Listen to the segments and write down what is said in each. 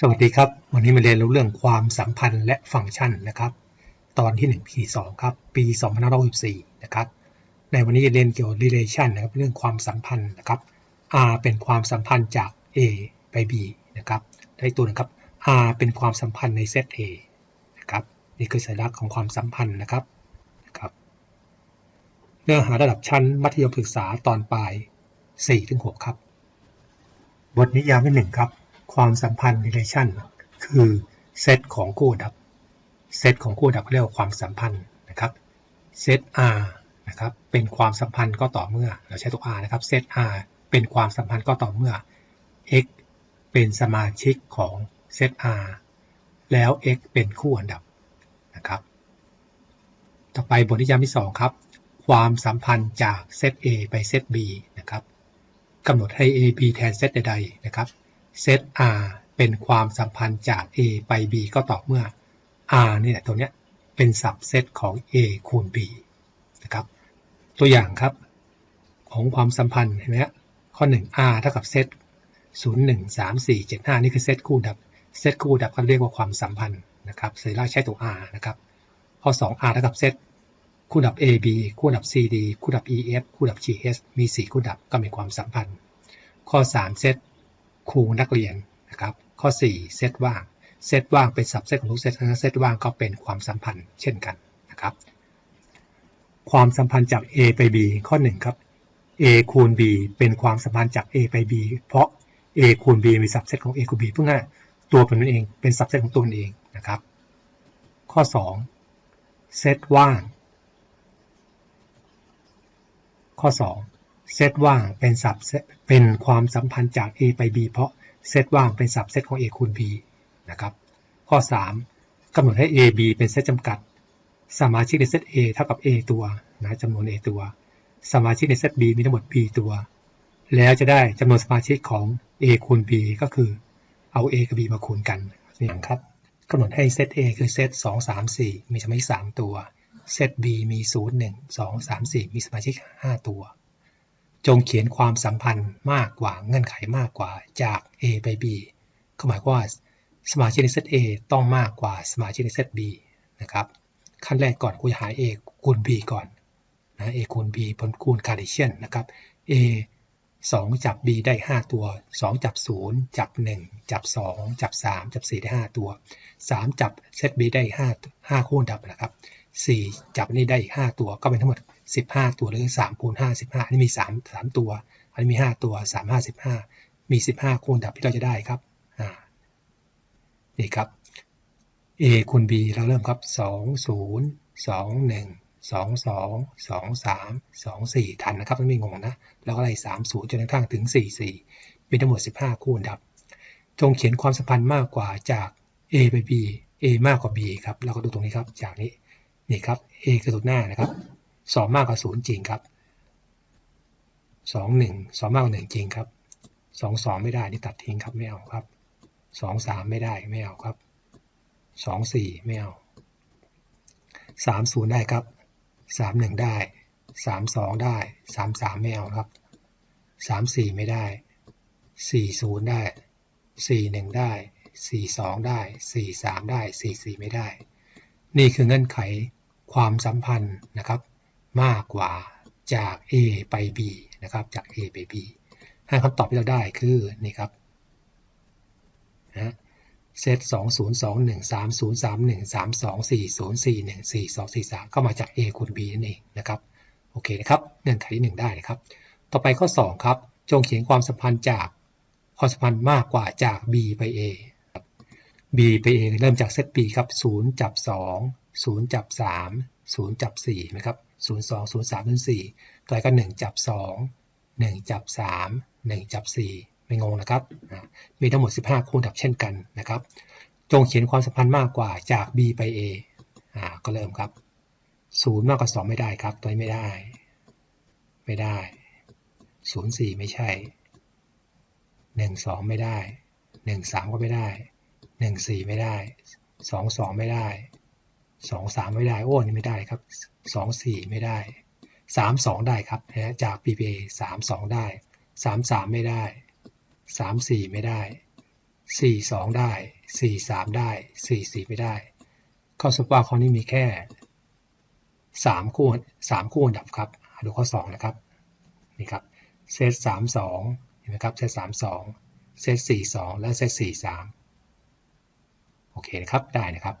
สวัสดีครับ วันนี้มาเรียนรู้เรื่องความสัมพันธ์และฟังก์ชันนะครับ ตอนที่1 p 2 ครับปี2564นะครับในวันนี้จะเรียนเกี่ยวกับ relation นะครับเรื่องความสัมพันธ์นะครับ R เป็นความสัมพันธ์จาก A ไป B นะครับได้ตัวนะครับ R เป็นความสัมพันธ์ในเซต A นะครับนี่คือสัญลักษณ์ของความสัมพันธ์นะครับนะครับ เนื้อหาระดับชั้นมัธยมศึกษาตอนปลาย4-6ครับบทนิยามที่หนึ่งครับ ความสัมพันธ์ relation คือเซตของคู่ดับ เซตของคู่ดับเรียกว่าความสัมพันธ์นะครับ เซต R นะครับ เป็นความสัมพันธ์ก็ต่อเมื่อ เราใช้ตัว R นะครับ เซต R เป็นความสัมพันธ์ก็ต่อเมื่อ X เป็นสมาชิกของเซต R แล้ว X เป็นคู่อันดับนะครับ ต่อไปบทนิยามที่ 2 ครับ ความสัมพันธ์จากเซต A ไปเซต B นะครับกำหนดให้ A B แทนเซตใดๆนะครับ เซต R เป็นความสัมพันธ์จาก A ไป B ก็ต่อเมื่อ R เนี่ยตัวเนี้ยเป็นสับเซตของ A คูณ B นะครับ ตัวอย่างครับของความสัมพันธ์เห็นไหมข้อ 1 R เท่ากับเซต0 1 3 4 7 5 นี่คือเซตคู่ดับ เซตคู่ดับก็เรียกว่าความสัมพันธ์นะครับสัญลักษณ์ใช้ตัว R นะครับ ข้อ 2 R เท่ากับเซตคู่ดับ AB คู่ดับ CD คู่ดับ EF คู่ดับ GH มี 4 คู่ดับก็มีความสัมพันธ์ ข้อ 3 เซต ครูนักเรียนนะครับข้อ 4 เซตว่าง เซตว่างเป็นสับเซตของทุกเซตทั้งเซตว่างก็เป็นความสัมพันธ์เช่นกันนะครับ ความสัมพันธ์จาก A ไป B ข้อ 1 ครับ A คูณ B เป็นความสัมพันธ์จาก A ไป B เพราะ A คูณ B มีสับเซตของ A คูณ B เพื่อง่ายตัวมันเองเป็นสับเซตของตัวมันเองนะครับ ข้อ 2 เซตว่าง ข้อ 2 เซตว่างเป็นสับเป็นความสัมพันธ์จาก A ไป B เพราะเซตว่างเป็นสับเซตของ A คูณ B นะครับ ข้อ 3กำหนดให้ A B เป็นเซตจำกัด สมาชิกในเซต A เท่ากับ A ตัวนะจำนวน A ตัว สมาชิกในเซต B มีทั้งหมด B ตัว แล้วจะได้จำนวนสมาชิกของ A คูณ B ก็คือเอา A กับ B มาคูณกันอย่างครับกำหนดให้เซต A คือเซต2 3 4 มีสมาชิก 3 ตัว เซต B มี 0 1 2 3 4 มีสมาชิก 5 ตัว จงเขียนความสัมพันธ์มากกว่าเงื่อนไขมากกว่าจาก A ไป B ก็หมายความว่าสมาชิกในเซต A ต้องมากกว่าสมาชิกในเซต B นะครับขั้นแรกก่อนกูจะหา A คูณ B ก่อนนะ A คูณ B ผลคูณคาร์ดิเชียนนะครับ A 2 จับ B ได้ 5 ตัว 2 จับ 0 จับ 1 จับ 2 จับ 3 จับ 4 ได้ 5 ตัว 3 จับเซต B ได้ 5 5 คู่ดับนะครับ 4 จับนี่ได้อีก 5 ตัว ก็เป็นทั้งหมด 15 ตัวหรือ3คูณ5 15นี่มี 3 3 ตัว อันนี้มี 5 ตัว 3 5 15 มี 15 คูณดับที่เราจะได้ครับอ่านี่ครับ A คูณ B เราเริ่มครับ 2 0 2 1 2 2 2 3 2 4 ทันนะครับไม่งงนะ แล้วก็ไล่3 0จนกระทั่งถึง 4 4 มีทั้งหมด 15 คู่ดับ จงเขียนความสัมพันธ์มากกว่าจาก A ไป B A มากกว่า B ครับ เราก็ดูตรงนี้ครับ จากนี้ นี่ครับ A คือตัวหน้านะครับ2มากกว่า0จริงครับ2 1 2มากกว่า1จริงครับ2 2ไม่ได้นี่ตัดทิ้งครับไม่เอาครับ2 3ไม่ได้ไม่เอาครับ2 4ไม่เอา3 0ได้ครับ3 1ได้3 2ได้3 3ไม่เอาครับ3 4ไม่ได้4 0ได้4 1ได้4 2ได้4 3ได้4 4ไม่ได้ นี่คือเงื่อนไขความสัมพันธ์นะครับ มากกว่าจาก A ไป B นะครับจาก A ไป B ให้คำตอบที่เราได้คือนี่ครับนะเซต2 0 2 1 3 0 3 1 3 2 4 0 4 1 4 2 4 3 ก็มาจาก A คูณ B นั่นเองนะครับ โอเคนะครับเงื่อนไขที่ 1 ได้นะครับ ต่อไปข้อ 2 ครับ จงเขียนความสัมพันธ์จากความสัมพันธ์มากกว่าจาก B ไป A B ไป A เริ่มจากเซต B ครับ0จับ 2 0จับ 3 0จับ4นะครับ0 2 0 3 0 4ต่อไปก็1จับ 2 1 จับ 3 1 จับ 4 ไม่งงนะครับ มีทั้งหมด 15 คู่ดับเช่นกันนะครับ จงเขียนความสัมพันธ์มากกว่าจาก B ไป A อ่าก็เริ่มครับ 0 มากกว่า 2 ไม่ได้ครับ ตัวนี้ไม่ได้ ไม่ได้ 0 4 ไม่ใช่ 1 2 ไม่ได้ 1 3 ก็ไม่ได้ หนึ่งสี่ไม่ได้สองสองไม่ได้สองสามไม่ได้โอ้นี่ไม่ได้ครับสองสี่ไม่ได้สามสองได้ครับนะจาก PPA สามสองได้สามสามไม่ได้สามสี่ไม่ได้สี่สองได้สี่สามได้สี่สี่ไม่ได้ข้อสรุปว่าข้อนี้มีแค่สามคู่สามคู่อันดับครับดูข้อสองนะครับนี่ครับเซตสามสองเห็นไหมครับเซตสามสองเซตสี่สองและเซตสี่สาม โอเคนะครับได้นะครับ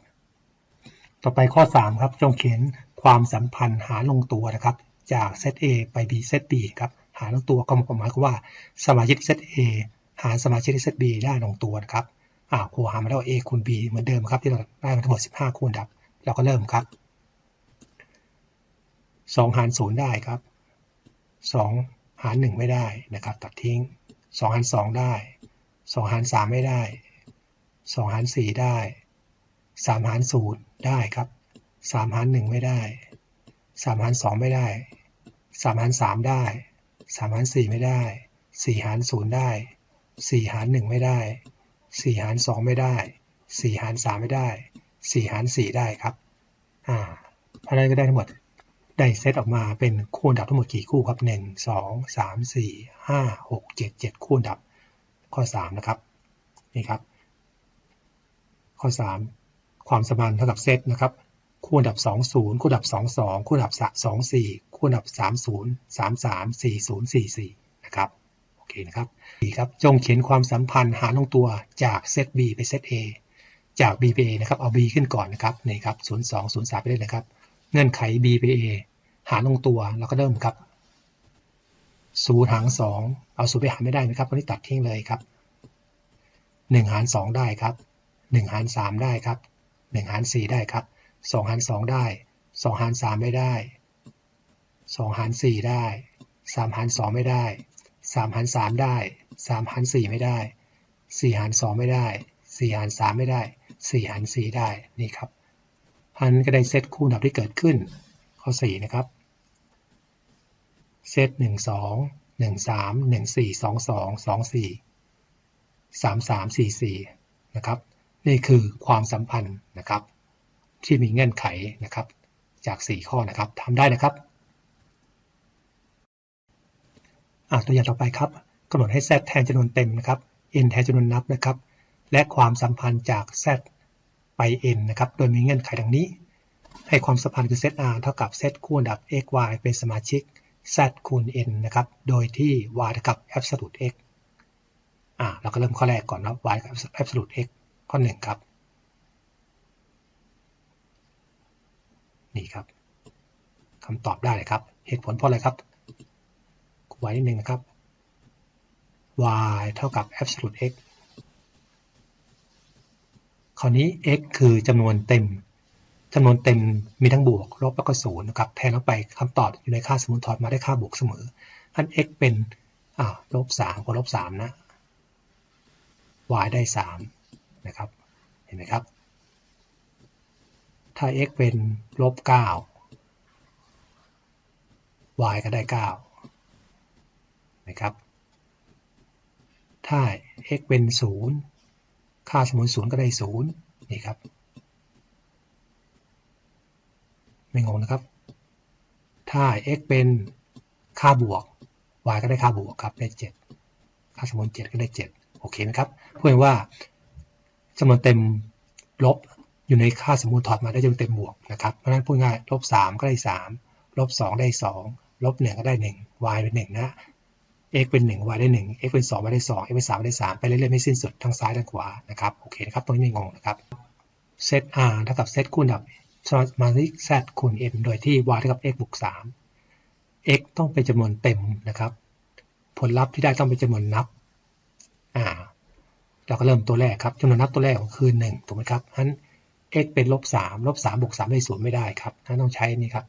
ต่อไปข้อ 3 ครับ จงเขียนความสัมพันธ์หาลงตัวนะครับ จากเซต A ไป B เซต B ครับ หาลงตัวก็หมายความว่าสมาชิกเซต A หารสมาชิกเซต B ได้ลงตัวนะครับอ่าครูหามาได้ว A คูณ B เหมือนเดิมครับ ที่เราได้มาทั้งหมด 15 คูณดับ เราก็เริ่มครับ 2 หาร 0 ได้ครับ 2 หาร 1 ไม่ได้นะครับ ตัดทิ้ง 2 หาร 2 ได้ 2 หาร 3 ไม่ได้ 2หาร4ได้3หาร0ได้ครับ3หาร1ไม่ได้3หาร2ไม่ได้3หาร3ได้3หาร4ไม่ได้4หาร0ได้สี่หารหนึ่งไม่ได้สี่หารสองไม่ได้สี่หารสามไม่ได้สี่หารสี่ได้ครับอ่าเพราะนั้นก็ได้ทั้งหมดได้เซตออกมาเป็นคู่ดับทั้งหมดกี่คู่ครับหนึ่งสองสามสี่ห้าหกเจ็ดเจ็ดคู่ดับข้อสามนะครับนี่ครับ ข้อสามความสมานเท่ากับเซตนะครับ คู่ดับสองศูนย์คู่ดับสองสองคู่ดับสองสี่คู่ดับสามศูนย์สามสามสี่ศูนย์สี่สี่นะครับ โอเคนะครับดีครับ จงเขียนความสัมพันธ์หาลงตัวจากเซต B ไปเซต A จาก B ไป A นะครับ เอา B ขึ้นก่อนนะครับ นี่ครับ 0 2 0 3 ไปเลยนะครับ เงื่อนไข B ไป A หาลงตัวเราก็เริ่มครับ0หาร2เอา0ไปหารไม่ได้นะครับตอนนี้ตัดทิ้งเลยครับ1หาร2ได้ครับ 1 หาร 3 ได้ครับ 1 หาร 4 ได้ครับ 2 หาร 2 ได้ 2 หาร 3 ไม่ได้ 2 หาร 4 ได้ 3 หาร 2 ไม่ได้สามหารสามได้สามหารสี่ไม่ได้สี่หารสองไม่ได้สี่หารสามไม่ได้สี่หารสี่ได้นี่ครับพันก็ได้เซตคู่ดับที่เกิดขึ้น ข้อสี่นะครับเซตหนึ่งสองหนึ่งสามหนึ่งสี่สองสองสองสี่สามสามสี่สี่นะครับ นี่คือความสัมพันธ์นะครับ ที่มีเงื่อนไขนะครับ จาก 4 ข้อนะครับทำได้นะครับตัวอย่างต่อไปครับกำหนดให้ z แทนจำนวนเต็มนะครับ n แทนจำนวนนับนะครับ และความสัมพันธ์จาก z ไป n นะครับ โดยมีเงื่อนไขดังนี้ ให้ความสัมพันธ์คือ z r เท่ากับ z คูณดับ x y เป็นสมาชิก z คูณ n นะครับ โดยที่ y เท่ากับ absolute x อ่าเราก็เริ่มข้อแรกก่อนนะ y กับ absolute x ข้อ1ครับ นี่ครับคำตอบได้เลยครับ เหตุผลเพราะอะไรครับไว้นิดนึงนะครับ y เท่ากับ absolute x คราวนี้ x คือจำนวนเต็มจำนวนเต็มมีทั้งบวกลบแล้วก็ศูนย์นะครับ แทนลงไปคำตอบอยู่ในค่าสมมติถอดมาได้ค่าบวกเสมออัน x เป็นลบสามกว่าลบสามนะ y ได้สาม นะครับ เห็นไหมครับ ถ้า x เป็นลบเก้า y ก็ได้เก้านะครับ ถ้า x เป็น 0 ค่าสมมติ0ก็ได้ 0 นี่ครับ ไม่งงนะครับ ถ้า x เป็นค่าบวก y ก็ได้ค่าบวกครับได้ 7 ค่าสมมติ7ก็ได้ 7 โอเคไหมครับ เพื่อว่า จำนวนเต็มลบอยู่ในค่าสมมติถอดมาได้จำนวนเต็มบวกนะครับ เพราะฉะนั้นพูดง่ายลบ3ก็ได้3ลบ2ได้2ลบ1ก็ได้1 y เป็น1นะ x เป็น1 y ได้1 x เป็น2 y ได้2 x เป็น3 y ได้3ไปเรื่อยๆไม่สิ้นสุดทั้งซ้ายทั้งขวานะครับโอเคนะครับตรงนี้ไม่งงนะครับเซต r เท่ากับเซตคูณกับสมาชิก z คูณ n โดยที่ y เท่ากับ x บวก3 x ต้องเป็นจำนวนเต็มนะครับ ผลลัพธ์ที่ได้ต้องเป็นจำนวนนับอ่า เราก็เริ่มตัวแรกครับจำนวนนับตัวแรกของคือ1ถูกไหมครับฉะนั้น x เป็นลบ3ลบ3บวก3ได้0ไม่ได้ครับนั้นต้องใช้นี่ครับ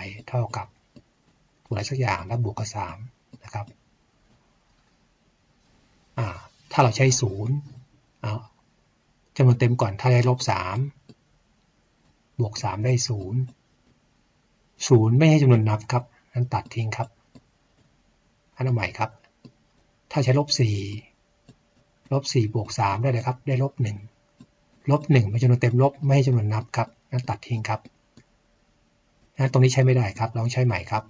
y เท่ากับอะไรสักอย่างแล้วบวกกับสามนะครับถ้าเราใช้ศูนย์เอาจำนวนเต็มก่อนถ้าได้ลบสามบวกสามได้ศูนย์ศูนย์ไม่ให้จำนวนนับครับนั้นตัดทิ้งครับอันใหม่ครับ ถ้าใช้ลบสี่ลบสี่บวกสามได้เลยครับ ได้ลบหนึ่งลบหนึ่งไม่จำนวนเต็มลบไม่ให้จำนวนนับครับนั้นตัดทิ้งครับตรงนี้ใช้ไม่ได้ครับลองใช้ใหม่ครับ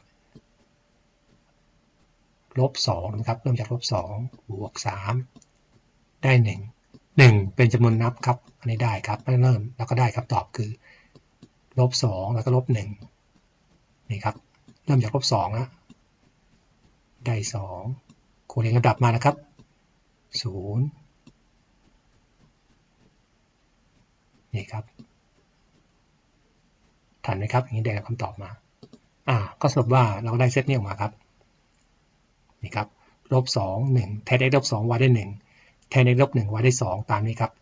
ลลบสองนะครับเริ่มจากลบสองบวกสามได้หนึ่งหนึ่งเป็นจำนวนนับครับ อันนี้ได้ครับเริ่มแล้วก็ได้คำตอบคือลบสองแล้วก็ลบหนึ่งนี่ครับ เริ่มจากลบสองนะได้สอง คูณเรียงลำดับมานะครับศูนย์นี่ครับทันไหมครับอย่างนี้ได้คำตอบมา อ่า ก็สรุปว่าเราได้เซตนี้ออกมาครับ นี่ครับลบสองหนึ่งแทน x ลบสอง y ได้หนึ่งแทน x ลบหนึ่ง y ได้สองตามนี้ครับ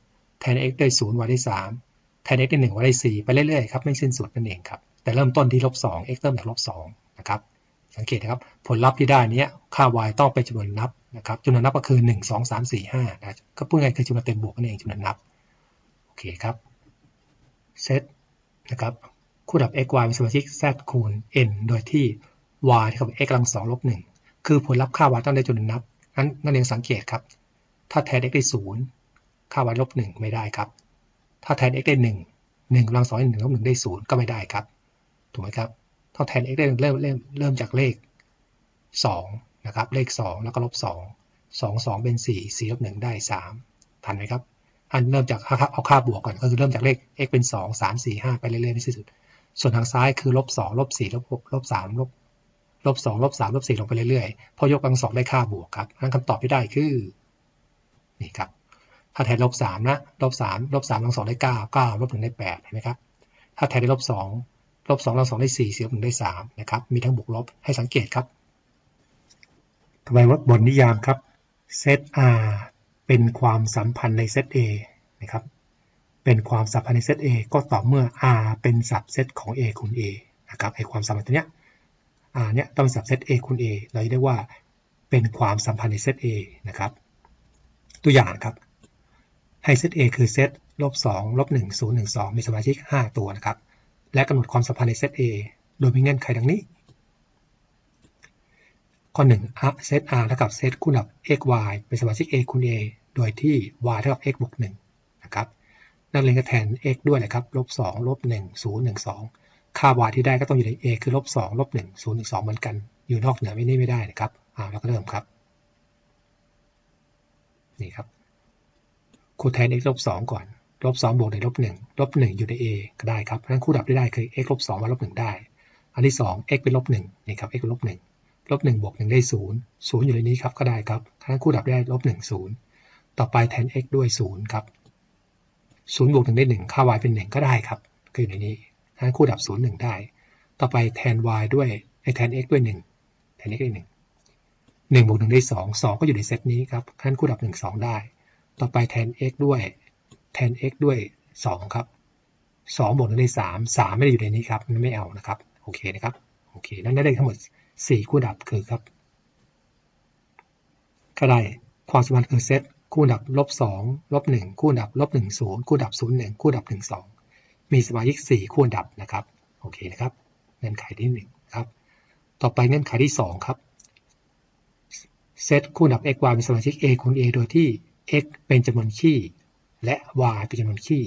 แทน x ได้ศูนย์ y ได้สามแทน x ได้หนึ่ง y ได้สี่ไปเรื่อยๆครับ ไม่สิ้นสุดนั่นเองครับ แต่เริ่มต้นที่ลบสอง x เริ่มจากลบสองนะครับ สังเกตนะครับ ผลลัพธ์ที่ได้นี้ค่า y ต้องเป็นจำนวนนับนะครับจำนวนนับก็คือหนึ่งสองสามสี่ห้านะก็พูดง่ายคือจำนวนเต็มบวกนั่นเองจำนวนนับโอเคครับเซตนะครับคู่ดับ x y เป็นสมาชิก z คูณ n โดยที่ y เท่ากับ x กำลังสองลบหนึ่งคือผลลัพธ์ค่า y ต้องได้จำนวนนับนั้นนั่นเองสังเกตครับ ถ้าแทน x ได้ศูนย์ค่า y ลบหนึ่งไม่ได้ครับ ถ้าแทน x ได้หนึ่งหนึ่งกำลังสองหนึ่งลบหนึ่งได้ศูนย์ก็ไม่ได้ครับถูกไหมครับ ถ้าแทน x ได้เริ่มเริ่มเริ่มจากเลขสองนะครับเลขสองแล้วก็ลบสองสองสองเป็นสี่สี่ลบหนึ่งได้สามทันไหมครับอันเริ่มจากเอาค่าบวกก่อนก็คือเริ่มจากเลข x เป็นสองสามสี่ห้าไปเรื่อยๆในที่สุด ส่วนทางซ้ายคือลบสองลบสี่ลบหกลบสามลบลบสองลบสามลบสี่ลงไปเรื่อยๆ พอยกกำลังสองได้ค่าบวกครับนั้นคำตอบที่ได้คือนี่ครับถ้าแทนลบสามนะลบสามลบสามกำลังสองได้เก้าเก้าลบหนึ่งได้แปดเห็นไหมครับถ้าแทนได้ลบสอง ลบสองลังสองได้สี่สี่ลบหนึ่งได้สามนะครับ มีทั้งบวกลบให้สังเกตครับต่อไปว่าบทนิยามครับเซต R เป็นความสัมพันธ์ในเซต A นะครับ เป็นความสัมพันธ์ในเซต A ก็ต่อเมื่อ R เป็นสับเซตของ A คูณ A นะครับไอความสัมพันธ์ตัวเนี้ย R เนี้ยต้องสับเซต A คูณ A เราจะได้ว่าเป็นความสัมพันธ์ในเซต A นะครับ ตัวอย่างครับ ให้เซต A คือเซตลบ2ลบ1 0 1 2มีสมาชิก5ตัวนะครับ และกำหนดความสัมพันธ์ในเซต A โดยมีเงื่อนไขดังนี้ ข้อ1เซต R เท่ากับเซตคูณกับ x y เป็นสมาชิก A คูณ A โดยที่ y เท่ากับ x บวก1นะครับนักเรียนก็แทน x ด้วยนะครับลบสองลบหนึ่งศูนย์หนึ่งสองค่า y ที่ได้ก็ต้องอยู่ใน a คือลบสองลบหนึ่งศูนย์หนึ่งสองเหมือนกัน อยู่นอกเหนือไม่นี่ไม่ได้นะครับอ่าเราก็เริ่มครับ นี่ครับคูณแทน x ลบสองก่อน ลบสองบวกในลบหนึ่งลบหนึ่งอยู่ใน a ก็ได้ครับเพราะนั้นคู่ดับที่ได้คือ x ลบสองมาลบหนึ่งได้ อันที่สอง x เป็นลบหนึ่งนี่ครับ x เป็นลบหนึ่งลบหนึ่งบวกหนึ่งได้ศูนย์ศูนย์อยู่ในนี้ครับก็ได้ครับเพราะนั้นคู่ดับได้ลบหนึ่งศูนย์ต่อไปแทน x ด้วยศูนย์ครับศูนย์บวกหนึ่งได้หนึ่งค่า y เป็นหนึ่งก็ได้ครับคือยู่ในนี้นั้นคู่ดับศูนย์หนึ่งได้ ต่อไปแทน y ด้วยแทน x ด้วยหนึ่งแทน x ด้หนึ่งหนึ่งบวกหนึ่งได้สองสองก็อยู่ในเซตนี้ครับนั้นคู่ดับหนึ่งสองได้ ต่อไปแทน x ด้วย แทน x ด้วยสองครับสองบวกหนึ่งได้สามสามไม่ได้อยู่ในนี้ครับ ไม่เอานะครับ โอเคนะครับ โอเค นั้นได้เลขทั้งหมดสี่คู่ดับคือครับ ก็ได้ความสมพันธ์คือเซตคู่ดับลบสองลบหนึ่งคู่ดับลบหนึ่งศูนย์คู่ดับศูนย์หนึ่งคู่ดับหนึ่งสองมีสมาชิกสี่คู่ดับนะครับ โอเคนะครับ เงื่อนไขที่หนึ่งครับ ต่อไปเงื่อนไขที่สองครับ เซตคู่ดับ x y เป็นสมาชิก a คูณ a โดยที่ x เป็นจำนวนคี่ และ y เป็นจำนวนคี่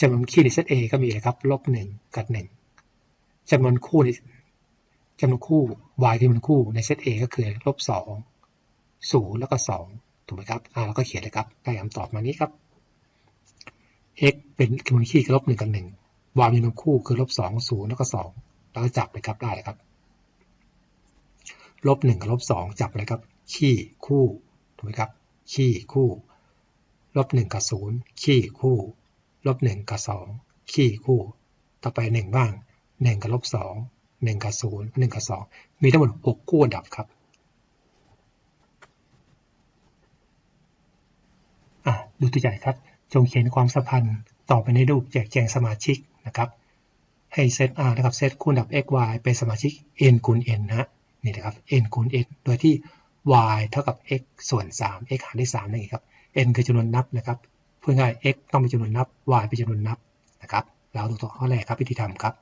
จำนวนคี่ในเซต a ก็มีนะครับลบหนึ่งกับหนึ่งจำนวนคู่ในจำนวนคู่ y ที่มันคู่ในเซต a ก็คือลบสองศูนย์แล้วก็สองถูกไหมครับอ่าเราก็เขียนเลยครับได้คำตอบมานี้ครับ x เป็นจำนวนคี่คือลบหนึ่งกับหนึ่ง y เป็นจำนวนคู่คือลบสองศูนย์แล้วก็สองเราก็จับเลยครับได้เลยครับลบหนึ่งกับลบสองจับเลยครับ คี่คู่ถูกไหมครับ คี่คู่ ลบหนึ่งกับศูนย์คี่คู่ ลบหนึ่งกับสองคี่คู่ ต่อไปหนึ่งบ้างหนึ่งกับลบสองหนึ่งกับศูนย์หนึ่งกับสองมีทั้งหมดหกคู่ดับครับดูตัวอย่างครับ จงเขียนความสัมพันธ์ต่อไปในรูปแจกแจงสมาชิกนะครับ ให้เซต R นะครับเซตคูณดับ x y เป็นสมาชิก n คูณ n นะนี่นะครับ n คูณ n โดยที่ y เท่ากับ x ส่วน 3 x หารด้วย3นั่นเองครับ n คือจำนวนนับนะครับพูดง่าย x ต้องเป็นจำนวนนับ y เป็นจำนวนนับนะครับ เราดูตัวข้อแรกครับวิธีทำครับ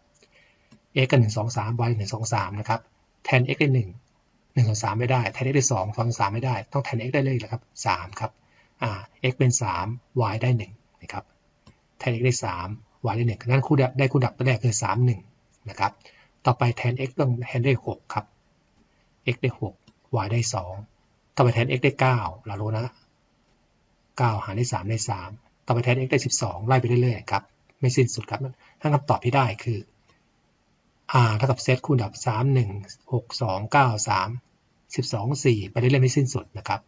x กัน1 2 3 y 1 2 3นะครับแทน x ได้1 1ส่วน3ไม่ได้แทน x ได้2 2ส่วน3ไม่ได้ ต้องแทน x ได้เลยนะครับ3ครับอ่า x เป็น3 y ได้1นะครับแทน x ได้3 y ได้1นั้นคู่ได้คู่ดับตัวแรกคือ3 1นะครับต่อไปแทน x ต้องแทนได้6ครับ x ได้6 y ได้2ต่อไปแทน x ได้9เรารู้นะ 9 หารด้วย3ได้3ต่อไปแทน x ได้ 12 ไล่ไปเรื่อยๆครับ ไม่สิ้นสุดครับทั้งคำตอบที่ได้คือ r เท่ากับเซตคูณดับ 3 1 6 2 9 3 12 4 ไปเรื่อยๆไม่สิ้นสุดนะครับ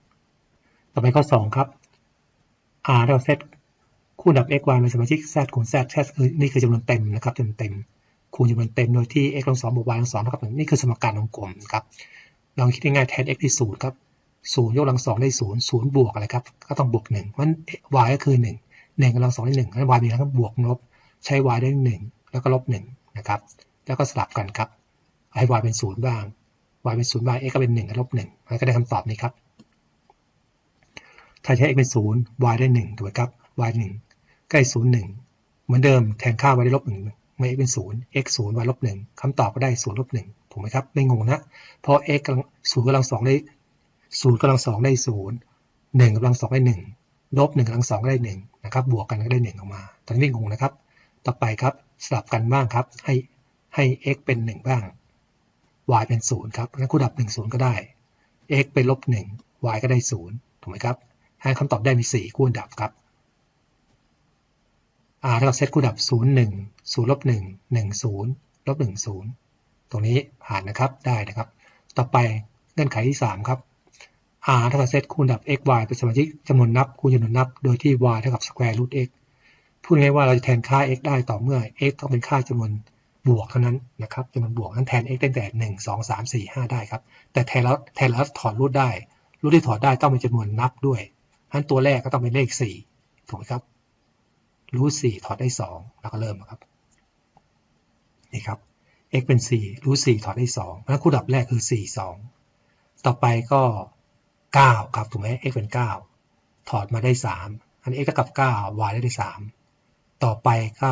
ต่อไปข้อ 2 ครับ r เท่ากับเซตคูณดับ x y เป็นสมาชิก z คูณ z z คือนี่คือจำนวนเต็มนะครับจำนวนเต็ม คูณจำนวนเต็มโดยที่ x ลง2บวก y ลง2เท่ากับ1นี่คือสมการวงกลมครับลองคิดง่ายๆแทน x ที่0ครับ 0ยกกำลัง2ได้0 0บวกอะไรครับ ก็ต้องบวก1มัน y ก็คือ1 1กำลัง2ได้1งั้น y มีทั้งบวกลบ ใช้ y ได้1แล้วก็ลบ1นะครับ แล้วก็สลับกันครับให้ y เป็น0บ้าง y เป็น0บ้าง x ก็เป็น1กับลบ1แล้วก็ได้คำตอบนี้ครับ ถ้าใช้ x เป็น0 y ได้1ถูกไหมครับ y 1ใกล้0 1เหมือนเดิมแทนค่า y ได้ลบ1ไม่ x เป็น0 x 0 y ลบ1คำตอบก็ได้0ลบ1ถูกไหมครับ ไม่งงนะ เพราะ x กำลัง0กำลัง2ได้ 0กำลัง2ได้0 1กำลัง2ได้1ลบ1กำลัง2ก็ได้1นะครับ บวกกันก็ได้1ออกมา ตอนนี้งงนะครับ ต่อไปครับสลับกันบ้างครับ ให้ให้ x เป็น1บ้าง y เป็น0ครับงั้นคู่ดับ1 0ก็ได้ x เป็นลบ1 y ก็ได้0ถูกไหมครับให้คำตอบได้มี4คู่ดับครับ r เท่ากับเซตคู่ดับ0 1 0ลบ1 1 0ลบ1 0ตรงนี้ผ่านนะครับได้นะครับ ต่อไปเงื่อนไขที่3ครับ r เท่ากับเซตคูณดับ x y เป็นสมาชิกจำนวนนับคูณจำนวนนับ โดยที่ y เท่ากับ square root x พูดง่ายว่าเราจะแทนค่า x ได้ต่อเมื่อ x ต้องเป็นค่าจำนวนบวกเท่านั้นนะครับจำนวนบวกนั้นแทน x ตั้งแต่ 1 2 3 4 5 ได้ครับ แต่แทนแล้วแทนแล้วถอดรูทได้รูทที่ถอดได้ต้องเป็นจำนวนนับด้วยนั้นตัวแรกก็ต้องเป็นเลข 4 ถูกไหมครับรูท4ถอดได้ 2 แล้วก็เริ่มครับนี่ครับ x เป็น4รูท4ถอดได้2แล้วคู่ดับแรกคือ 4 2 ต่อไปก็ 9ครับถูกไหม x เป็น 9 ถอดมาได้ 3 อัน x เท่ากับ 9 y ได้ได้ 3 ต่อไปก็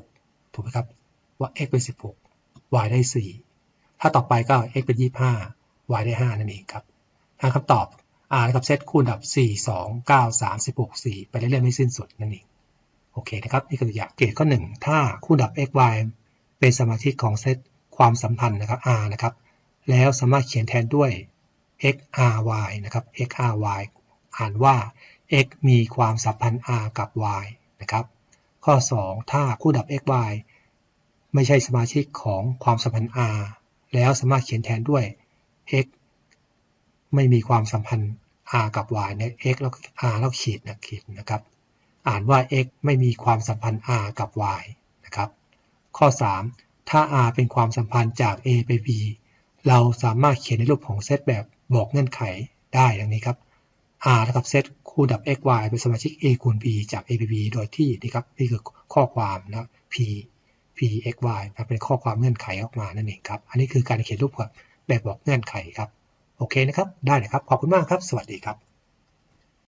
16 ถูกไหมครับ ว่า x เป็น 16 y ได้ 4 ถ้าต่อไปก็ x เป็น 25 y ได้ 5 นั่นเองครับทางคำตอบ r กับเซตคูณดับ 4 2 9 3 16 4 ไปเรื่อยๆไม่สิ้นสุดนั่นเอง โอเคนะครับ นี่คือตัวอย่างเกรดข้อ 1 ถ้าคูณดับ x y เป็นสมาชิกของเซตความสัมพันธ์นะครับ r นะครับ แล้วสามารถเขียนแทนด้วย x r y นะครับ x r y อ่านว่า x มีความสัมพันธ์ r กับ y นะครับ ข้อ 2 ถ้าคู่ดับ x y ไม่ใช่สมาชิกของความสัมพันธ์ r แล้วสามารถเขียนแทนด้วย x ไม่มีความสัมพันธ์ r กับ y เนี่ย x แล้ว r แล้วขีดนะขีดนะครับ อ่านว่า x ไม่มีความสัมพันธ์ r กับ y นะครับ ข้อ 3 ถ้า r เป็นความสัมพันธ์จาก a ไป b เราสามารถเขียนในรูปของเซตแบบ บอกเงื่อนไขได้ดังนี้ครับ r เท่ากับเซตคู่ดับ x y เป็นสมาชิก a คูณ b จาก a ไป b โดยที่นี่ครับนี่คือข้อความนะ p p x y เป็นข้อความเงื่อนไขออกมานั่นเองครับ อันนี้คือการเขียนรูปแบบบอกเงื่อนไขครับ โอเคนะครับ ได้เลยครับ ขอบคุณมากครับ สวัสดีครับ